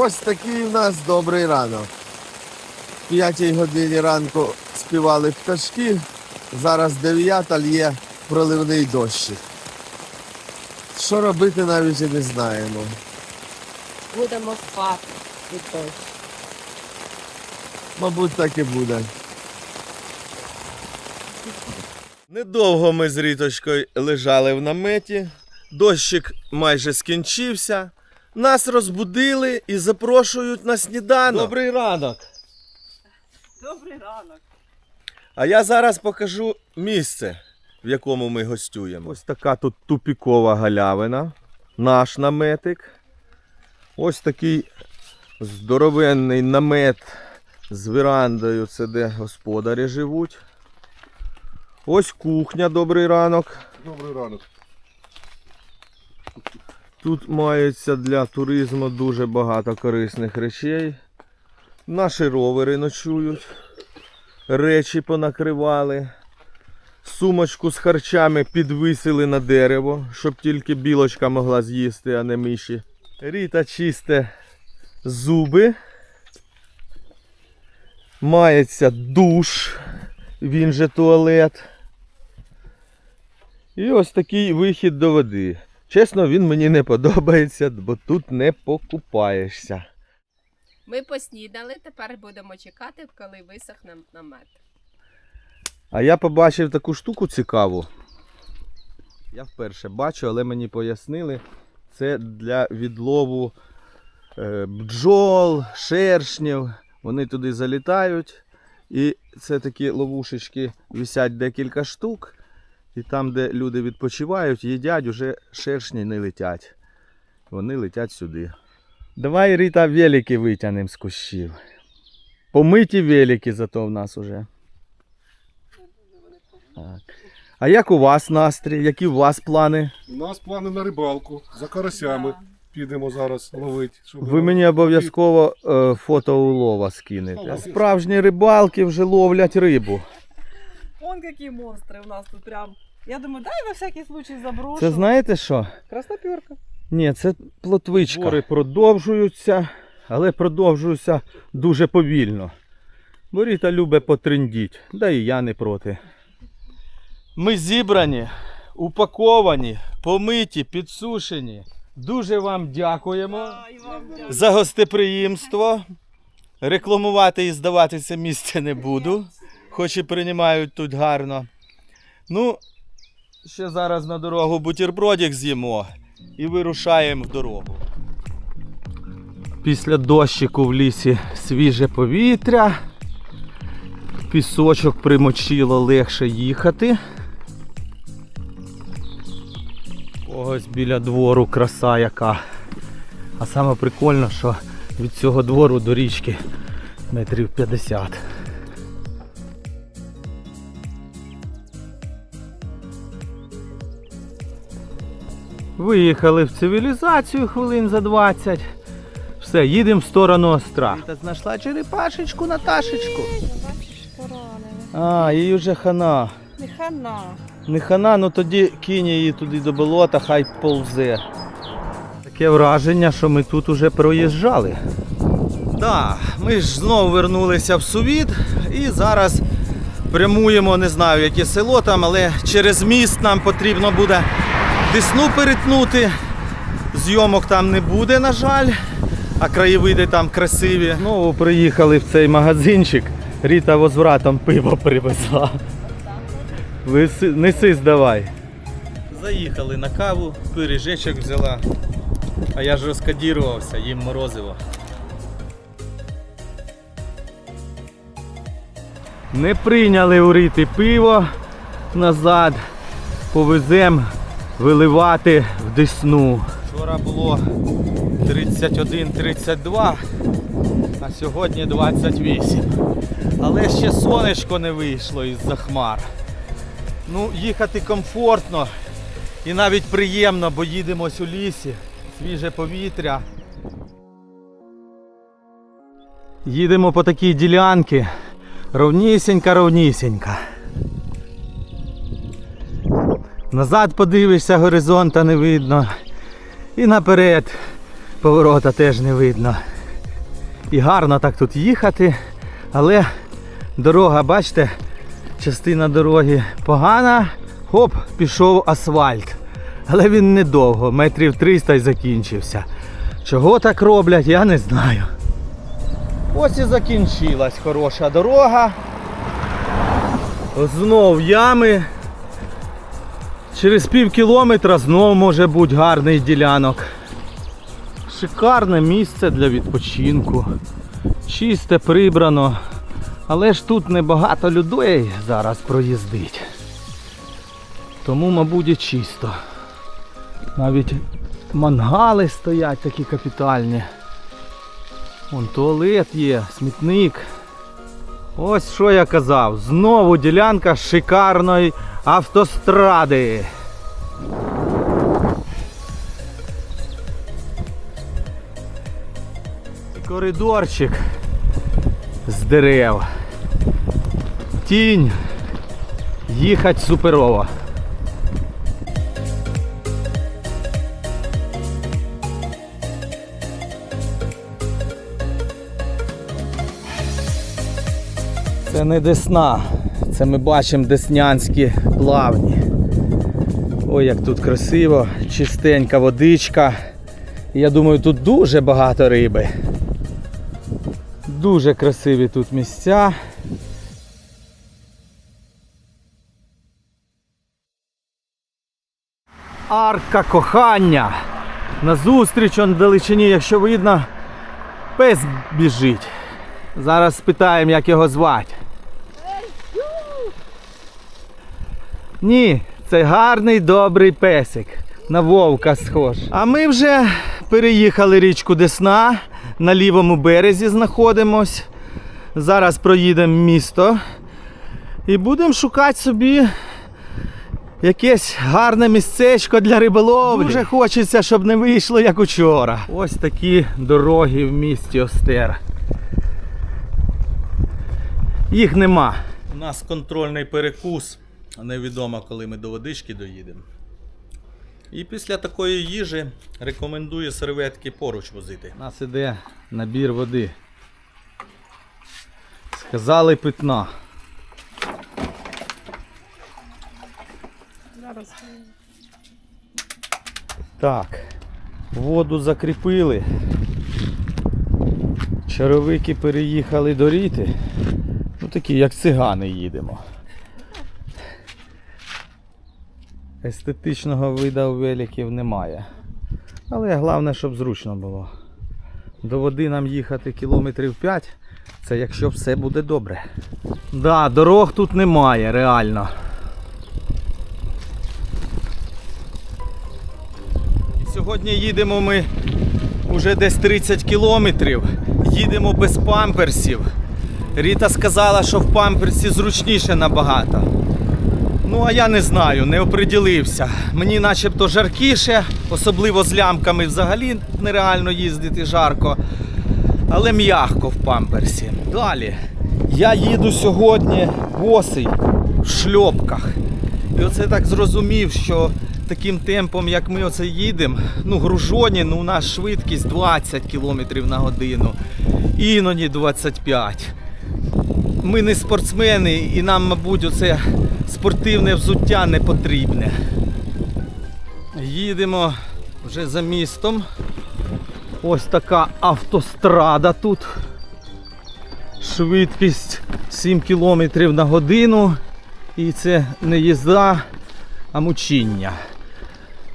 Ось такий у нас добрий ранок. В 5 годині ранку співали пташки, зараз 9 лє проливний дощик. Що робити навіть і не знаємо. Будемо спати від дощу. Мабуть, так і буде. Недовго ми з Ріточкою лежали в наметі, дощик майже скінчився. Нас розбудили і запрошують на сніданок. Добрий ранок. Добрий ранок. А я зараз покажу місце, в якому ми гостюємо. Ось така тут тупікова галявина, наш наметик. Ось такий здоровенний намет з верандою, це де господарі живуть. Ось кухня, добрий ранок. Добрий ранок. Тут мається для туризму дуже багато корисних речей. Наші ровери ночують, речі понакривали. Сумочку з харчами підвисили на дерево, щоб тільки білочка могла з'їсти, а не миші. Ріта чисте зуби. Мається душ, він же туалет. І ось такий вихід до води. Чесно, він мені не подобається, бо тут не покупаєшся. Ми поснідали, тепер будемо чекати, коли висохне намет. А я побачив таку штуку цікаву. Я вперше бачу, але мені пояснили, це для відлову е, бджол, шершнів. Вони туди залітають. І це такі ловушечки висять декілька штук. І там, де люди відпочивають, їдять, уже шершні не летять. Вони летять сюди. Давай, Ріта, велики витягнемо з кущів. Помиті велики зато в нас уже. Так. А як у вас настрій? Які у вас плани? У нас плани на рибалку за карасями. Підемо зараз ловити. щоб Ви мені обов'язково е, фото улова скинете. Справжні рибалки вже ловлять рибу. Вон какие монстры у нас тут прям. Я думаю, дай на всякий случай заброшу. Це знаєте що? Красноперка. Ні, це плотвичка. Збори продовжуються, але продовжуються дуже повільно. Бо Ріта любить потрендіть, да і я не проти. Ми зібрані, упаковані, помиті, підсушені. Дуже вам дякуємо за гостеприємство. Рекламувати і здаватися місце не буду, хоч і приймають тут гарно. Ну, ще зараз на дорогу бутербродик з'їмо і вирушаємо в дорогу. Після дощику в лісі свіже повітря. Пісочок примочило легше їхати. Ось біля двору краса яка. А саме прикольно, що від цього двору до річки метрів 50. Виїхали в цивілізацію хвилин за 20. Все, їдемо в сторону остра. Та знайшла черепашечку Наташечку. А, їй вже хана. Не хана. Не хана, ну тоді кинь її туди до болота, хай повзе. Таке враження, що ми тут уже проїжджали. Так, ми ж знову вернулися в Сувід і зараз прямуємо, не знаю, яке село там, але через міст нам потрібно буде Десну перетнути. Зйомок там не буде, на жаль, а краєвиди там красиві. Знову приїхали в цей магазинчик. Ріта возвратом пиво привезла. Виси, неси здавай. Заїхали на каву, пиріжечок взяла. А я ж розкадірувався, їм морозиво. Не прийняли у Ріти пиво назад. Повеземо виливати в Десну. Вчора було 31-32, а сьогодні 28. Але ще сонечко не вийшло із-за хмар. Ну, їхати комфортно і навіть приємно, бо їдемо ось у лісі, свіже повітря. Їдемо по такій ділянці. Ровнісінька, ровнісінька. Назад подивишся, горизонта не видно. І наперед поворота теж не видно. І гарно так тут їхати, але дорога, бачите, частина дороги погана. Хоп, пішов асфальт. Але він недовго, метрів 300 і закінчився. Чого так роблять, я не знаю. Ось і закінчилась хороша дорога. Знов ями. Через пів кілометра знов може бути гарний ділянок. Шикарне місце для відпочинку. Чисте, прибрано. Але ж тут небагато людей зараз проїздить. Тому, мабуть, і чисто. Навіть мангали стоять такі капітальні. Вон туалет є, смітник. Ось що я казав. Знову ділянка шикарної автостради. Коридорчик з дерев. Тінь. Їхать суперово. Це не Десна. Це ми бачимо Деснянські плавні. Ой, як тут красиво, чистенька водичка. Я думаю, тут дуже багато риби. Дуже красиві тут місця. Арка кохання. Назустріч он вдалечині, якщо видно, пес біжить. Зараз спитаємо, як його звати. Ні, це гарний добрий песик. На вовка схож. А ми вже переїхали річку Десна. На лівому березі знаходимось. Зараз проїдемо місто і будемо шукати собі якесь гарне місцечко для риболовлі. Дуже хочеться, щоб не вийшло як учора. Ось такі дороги в місті Остер. Їх нема. У нас контрольний перекус. Невідомо, коли ми до водички доїдемо. І після такої їжі рекомендую серветки поруч возити. У нас іде набір води. Сказали питна. Так, воду закріпили. Чаровики переїхали до ріти. Ну такі, як цигани їдемо. Естетичного вида великів немає. Але головне, щоб зручно було. До води нам їхати кілометрів 5. Це якщо все буде добре. Да, дорог тут немає, реально. І Сьогодні їдемо ми вже десь 30 кілометрів. Їдемо без памперсів. Ріта сказала, що в памперсі зручніше набагато. Ну, а я не знаю, не оприділився. Мені начебто жаркіше, особливо з лямками взагалі нереально їздити жарко. Але м'ягко в памперсі. Далі. Я їду сьогодні босий в шльопках. І оце так зрозумів, що таким темпом, як ми оце їдемо, ну гружоні, ну у нас швидкість 20 км на годину, іноді 25 ми не спортсмени і нам, мабуть, оце спортивне взуття не потрібне. Їдемо вже за містом. Ось така автострада тут. Швидкість 7 км на годину. І це не їзда, а мучіння.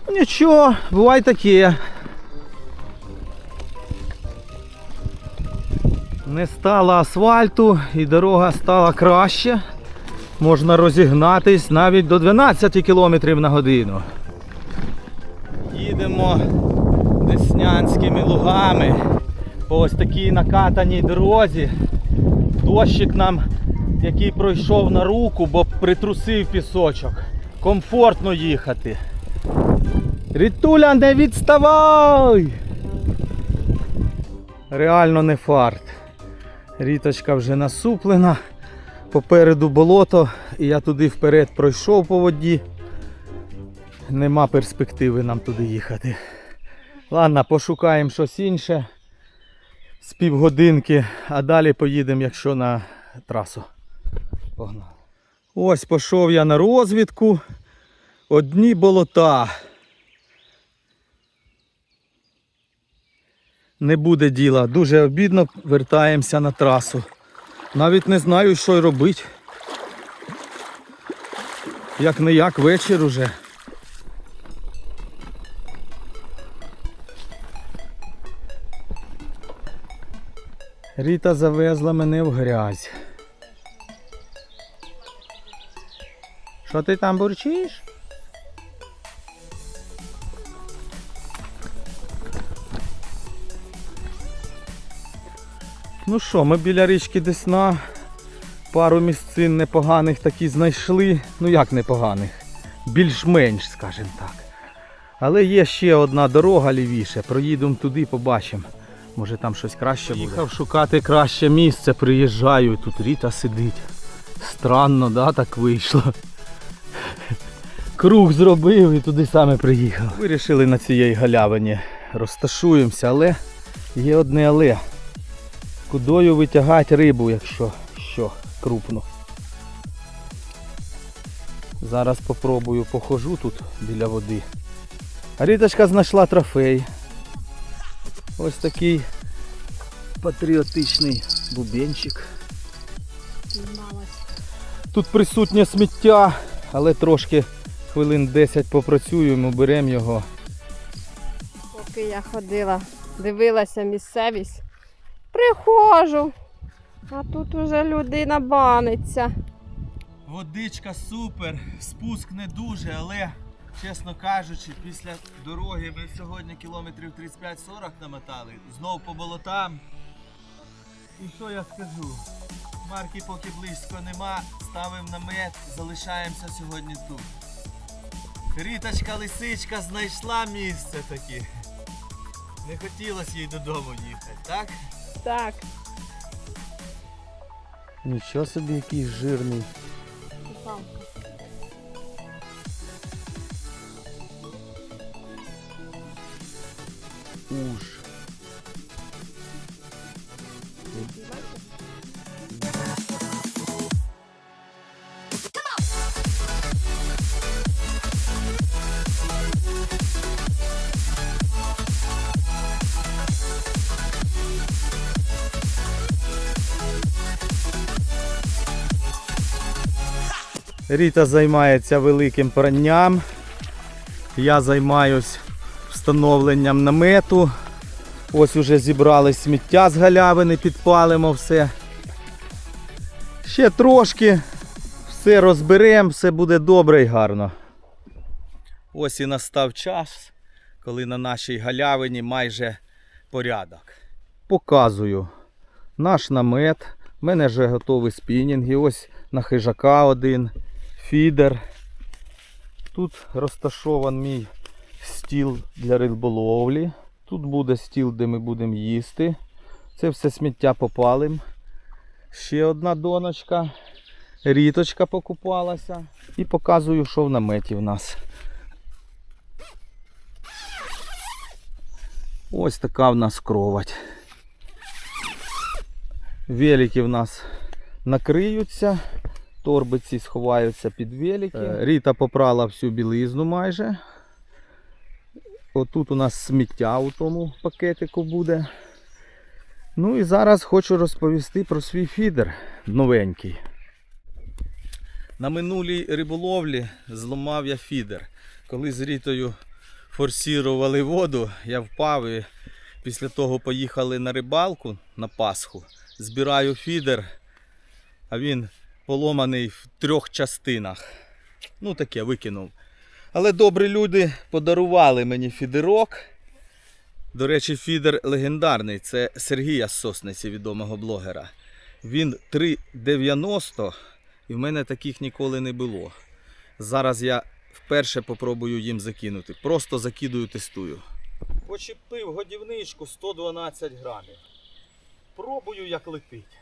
Нічого, буває таке. Не стало асфальту і дорога стала краще. Можна розігнатись навіть до 12 км на годину. Їдемо Деснянськими лугами по ось такій накатаній дорозі. Дощик нам, який пройшов на руку, бо притрусив пісочок. Комфортно їхати. Рітуля, не відставай! Реально не фарт. Ріточка вже насуплена. Попереду болото, і я туди вперед пройшов по воді. Нема перспективи нам туди їхати. Ладно, пошукаємо щось інше з півгодинки, а далі поїдемо, якщо на трасу. Погнали. Ось пішов я на розвідку. Одні болота. Не буде діла. Дуже обідно вертаємося на трасу. Навіть не знаю, що й робити. Як не як вечір уже. Ріта завезла мене в грязь. Що ти там бурчиш? Ну що, ми біля річки Десна. Пару місцин непоганих такі знайшли. Ну як непоганих? Більш-менш, скажімо так. Але є ще одна дорога лівіше. Проїдемо туди, побачимо. Може там щось краще буде. Їхав шукати краще місце, приїжджаю, тут Ріта сидить. Странно, да, так вийшло. Круг зробив і туди саме приїхав. Вирішили на цій галявині. Розташуємося, але є одне але. Кудою витягати рибу, якщо що, крупну. Зараз попробую похожу тут біля води. Ріточка знайшла трофей. Ось такий патріотичний бубенчик. Тут присутнє сміття, але трошки хвилин 10 попрацюємо, беремо його. Поки я ходила, дивилася місцевість, приходжу, а тут уже людина баниться. Водичка супер, спуск не дуже, але, чесно кажучи, після дороги ми сьогодні кілометрів 35-40 намотали, знов по болотам. І що я скажу? Марки поки близько нема, ставимо намет, залишаємося сьогодні тут. Ріточка лисичка знайшла місце таке. Не хотілося їй додому їхати, так? Так, Нічого собі який жирний. Уж. Ріта займається великим пранням. Я займаюсь встановленням намету. Ось уже зібрали сміття з галявини, підпалимо все. Ще трошки, все розберемо, все буде добре і гарно. Ось і настав час, коли на нашій галявині майже порядок. Показую наш намет. У мене вже готові спінінги. Ось на хижака один, фідер. Тут розташований мій стіл для риболовлі. Тут буде стіл, де ми будемо їсти. Це все сміття попалим. Ще одна доночка. Ріточка покупалася. І показую, що в наметі в нас. Ось така в нас кровать. Велики в нас накриються, торбиці сховаються під велики. Е, Ріта попрала всю білизну майже. Отут у нас сміття у тому пакетику буде. Ну і зараз хочу розповісти про свій фідер новенький. На минулій риболовлі зламав я фідер. Коли з Рітою форсірували воду, я впав і після того поїхали на рибалку на Пасху. Збираю фідер, а він поломаний в трьох частинах. Ну таке викинув. Але добрі люди подарували мені фідерок. До речі, фідер легендарний. Це Сергія Сосниці, відомого блогера. Він 3,90 і в мене таких ніколи не було. Зараз я вперше попробую їм закинути. Просто закидую, тестую. Почепив годівничку 112 грамів. Пробую, як летить.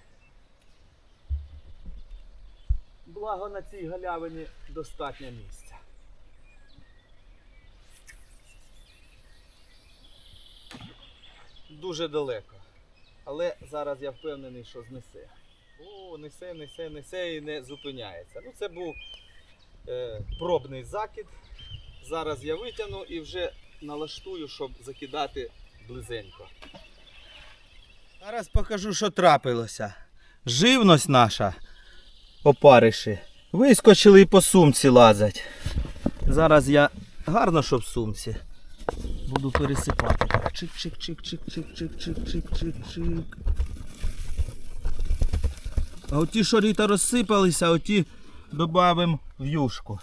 Благо на цій галявині достатньо місця. Дуже далеко. Але зараз я впевнений, що знесе. О, несе, несе, несе і не зупиняється. Ну, це був е, пробний закид. Зараз я витягну і вже налаштую, щоб закидати близенько. Зараз покажу, що трапилося. Живність наша, опариші, вискочили і по сумці лазять. Зараз я гарно, що в сумці. Буду пересипати. Так, чик-чик-чик-чик-чик-чик-чик-чик-чик. А оті, що ріта розсипалися, оті додаємо в юшку.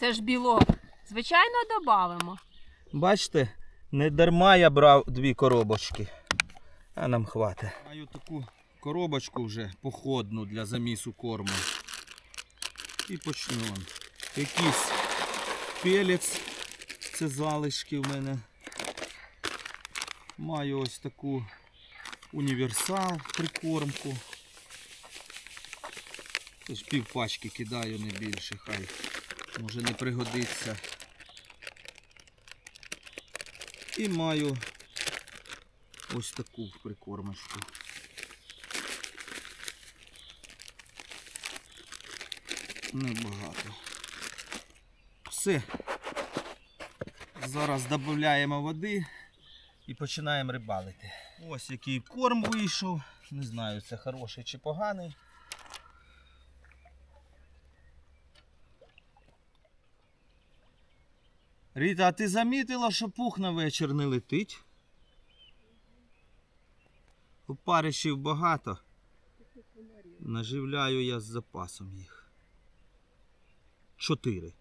Це ж білок. Звичайно, додамо. Бачите, не дарма я брав дві коробочки. А нам хватить. Маю таку коробочку вже походну для замісу корму. І почнемо. Якийсь пелець, це залишки в мене. Маю ось таку універсал прикормку. Тож пів пачки кидаю не більше, хай може не пригодиться. І маю ось таку прикормочку. Небагато. Все. Зараз додаємо води і починаємо рибалити. Ось який корм вийшов. Не знаю, це хороший чи поганий. Ріта, а ти замітила, що пух на вечір не летить? Опаришів багато. Наживляю я з запасом їх. Чотири.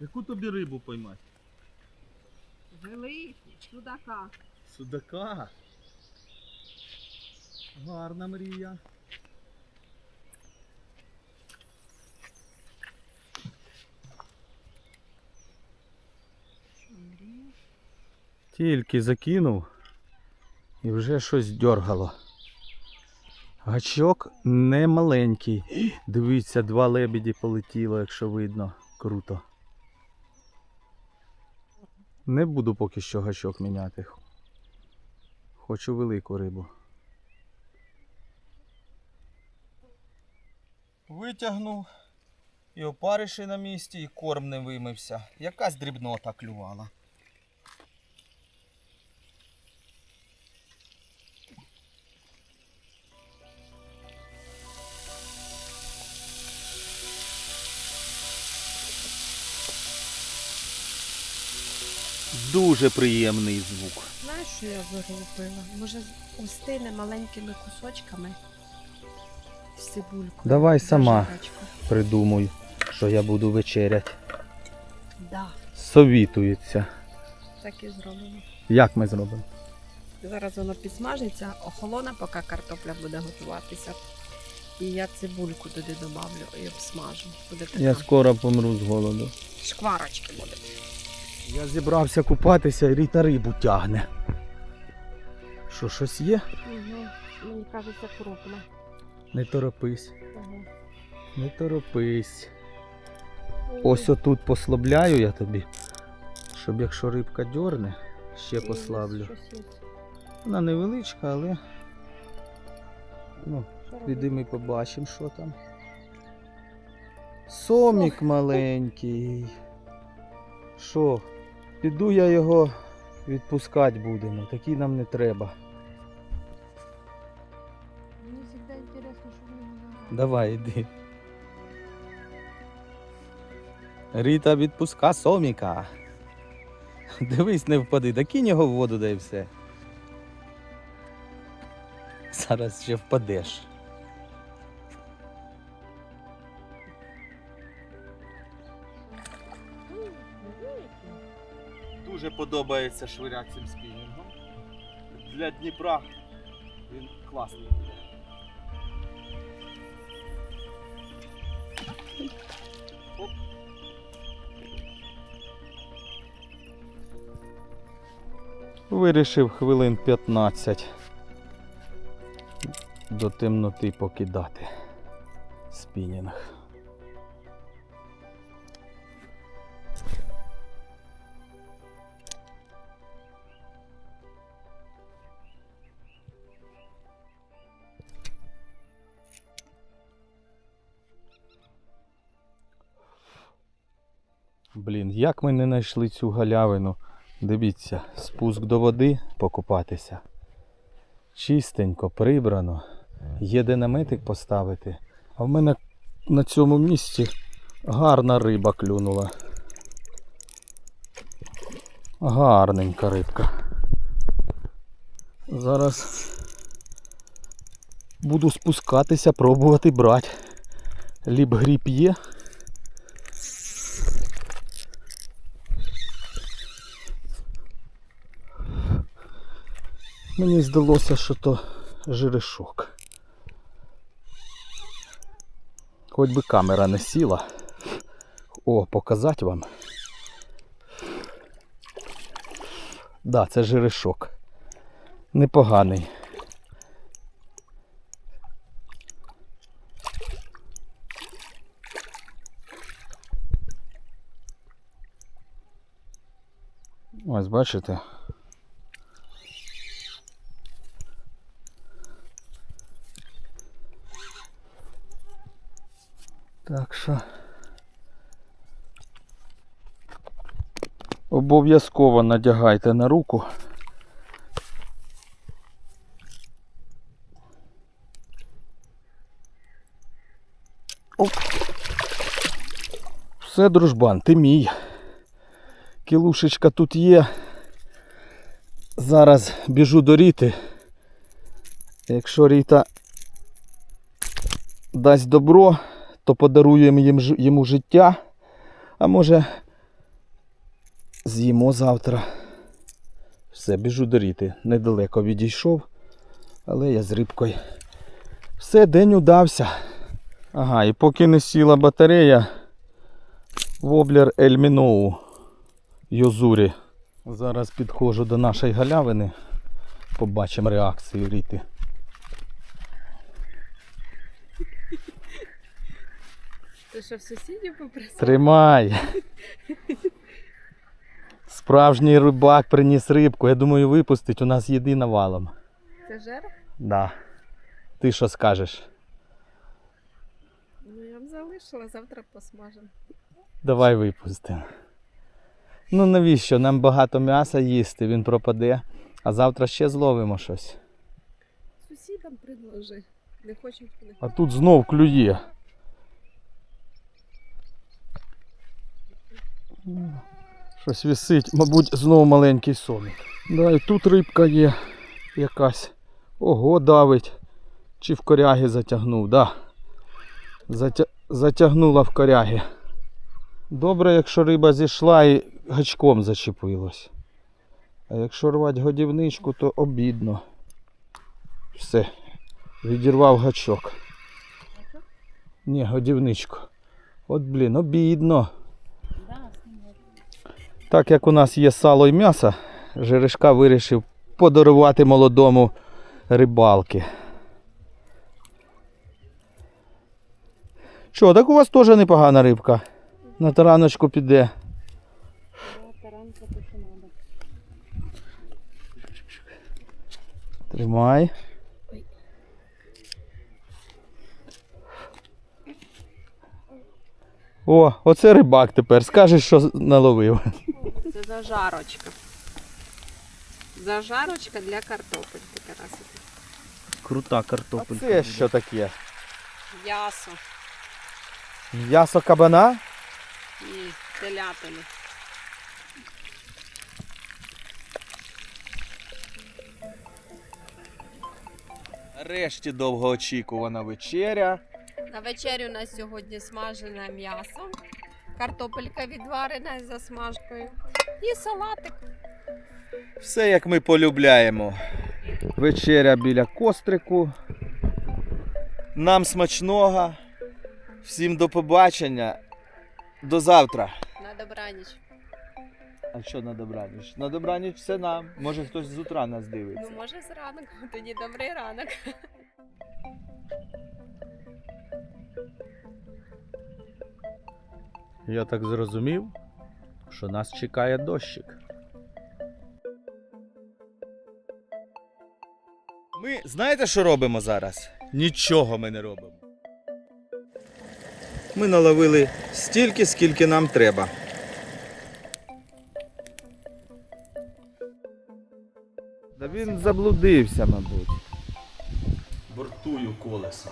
Яку тобі рибу поймати? Великий, чудака. Судака. Гарна мрія. Тільки закинув і вже щось дьоргало. Гачок не маленький. Дивіться, два лебеді полетіло, якщо видно. Круто. Не буду поки що гачок міняти. Хочу велику рибу. Витягнув. І опариші на місці, і корм не вимився. Якась дрібнота клювала. Дуже приємний звук. Знаєш, що я виробила? Може, остине маленькими кусочками з цибулькою. Давай сама. Зажарочку. Придумуй, що я буду вечеряти. Да, Совітується. так і зробимо. Як ми зробимо? Зараз воно підсмажиться, охолоне, поки картопля буде готуватися. І я цибульку туди добавлю і обсмажу. Буде така Я скоро помру з голоду. шкварочки буде. Я зібрався купатися і Ріта рибу тягне. Що, щось є? Угу. Мені кажеться, крупно. Не торопись, Угу. не торопись. Ось отут послабляю я тобі, щоб якщо рибка дьорне, ще послаблю. Вона невеличка, але ну, піди ми побачимо, що там. Сомік маленький. Що? Піду я його відпускати будемо. Такий нам не треба. Мені завжди інтересно, що в нього Давай, іди. Ріта відпуска соміка. Дивись, не впади, да кинь його в воду, да і все. Зараз ще впадеш. Дуже подобається швиряти цим спінінгом. Для Дніпра він класний буде. Вирішив хвилин 15 до темноти покидати спінінг. Блін, як ми не знайшли цю галявину. Дивіться, спуск до води покупатися. Чистенько, прибрано. Є де наметик поставити. А в мене на цьому місці гарна риба клюнула. Гарненька рибка. Зараз буду спускатися, пробувати брати. Ліп гріб є. Мені здалося, що то жерешок. Хоч би камера не сіла. О, показати вам. Да, це жерешок. Непоганий. Ось бачите. Так що обов'язково надягайте на руку. Оп. Все, дружбан, ти мій. Кілушечка тут є. Зараз біжу до Ріти. Якщо Ріта дасть добро, то подаруємо їм, йому життя, а може з'їмо завтра. Все, біжу до Ріти. Недалеко відійшов, але я з рибкою. Все, день удався. Ага, і поки не сіла батарея, воблер Ельміноу Йозурі. Зараз підходжу до нашої галявини. Побачимо реакцію Ріти. Ти що в сусідів попросив? Тримай. Справжній рибак приніс рибку. Я думаю, випустить. У нас їди навалом. Це жер? Да. Ти що скажеш? Ну я б залишила, завтра посмажемо. Давай випустимо. Ну навіщо? Нам багато м'яса їсти, він пропаде. А завтра ще зловимо щось. Сусідам предложи. Не хочуть вони. А тут знов клює. Щось висить, мабуть, знову маленький соник. Да, і тут рибка є якась. Ого, давить. Чи в коряги затягнув, да. Затя... Затягнула в коряги. Добре, якщо риба зійшла і гачком зачепилась. А якщо рвати годівничку, то обідно. Все, Відірвав гачок. Ні, годівничку. От блін, обідно. Так як у нас є сало і м'ясо, Жерешка вирішив подарувати молодому рибалки. Що, так у вас теж непогана рибка. На тараночку піде. Тримай. О, оце рибак тепер. Скажеш, що наловив. Зажарочка. Зажарочка для картопельки, Тарасики. Крута картопелька. А це що таке? М'ясо М'ясо кабана? і телятини. Нарешті довгоочікувана вечеря. На вечерю у нас сьогодні смажене м'ясо, картопелька відварена з засмажкою І салатик. Все як ми полюбляємо. Вечеря біля кострику. Нам смачного. Всім до побачення. До завтра. На добраніч. А що на добраніч? На добраніч це нам. Може хтось з утра нас дивиться. Ну, може, зранок, тоді добрий ранок. Я так зрозумів, що нас чекає дощик. Ми знаєте, що робимо зараз? Нічого ми не робимо. Ми наловили стільки, скільки нам треба. Да він заблудився, мабуть. Бортую колеса.